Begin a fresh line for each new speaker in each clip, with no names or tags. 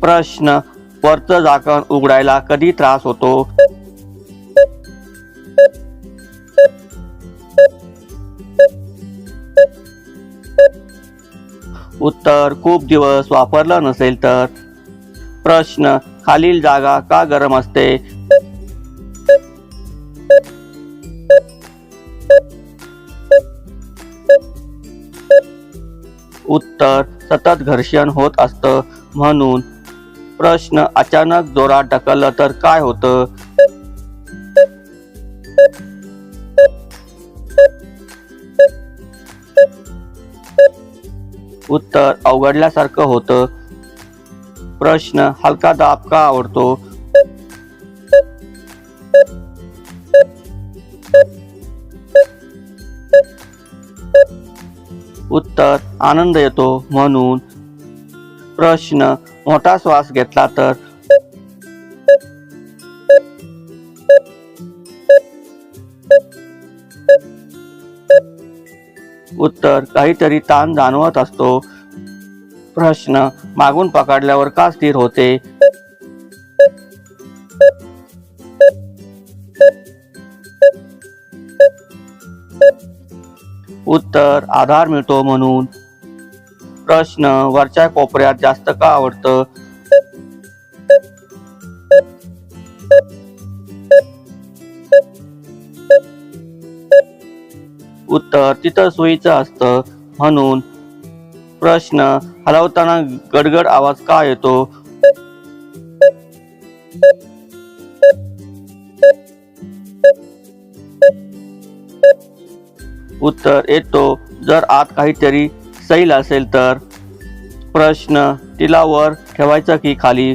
प्रश्न वरचं झाकण उघडायला कधी त्रास होतो? उत्तर खूप दिवस वापरलं नसेल तर. प्रश्न खालील जागा का गरम असते? उत्तर सतत घर्षण होत असतं म्हणून प्रश्न अचानक जोरात ढकललं तर काय होतं? उत्तर अवघडल्यासारखं होतं. प्रश्न हलका दाब का आवडतो? उत्तर आनंद येतो म्हणून. प्रश्न मोठा श्वास घेतला तर? उत्तर काहीतरी ताण जाणवत असतो. प्रश्न मागून पकडल्यावर का स्थिर होते? उत्तर आधार मिळतो म्हणून. प्रश्न वरच्या कोपऱ्यात जास्त का आवडतं? उत्तर तिथं सोयीचं असतं. म्हणून प्रश्न हलवताना गडगड आवाज का येतो? उत्तर येतो. जर आत काहीतरी सैल असेल तर प्रश्न तिला वर ठेवायचं की खाली?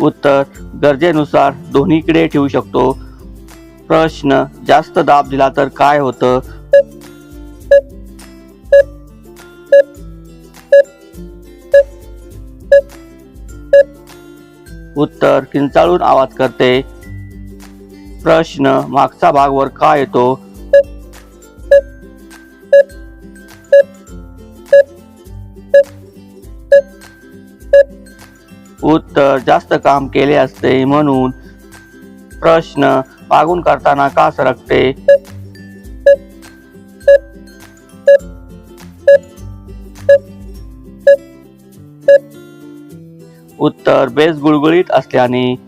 उत्तर गरजेनुसार दोन्हीकडे ठेवू शकतो. प्रश्न जास्त दाब दिला तर काय होतं? उत्तर किंचाळून आवाज करते. प्रश्न मागचा भाग वर का येतो? उत्तर जास्त काम केले असते म्हणून प्रश्न मागून करताना का सरकते? उत्तर बेस गुळगुळीत असल्याने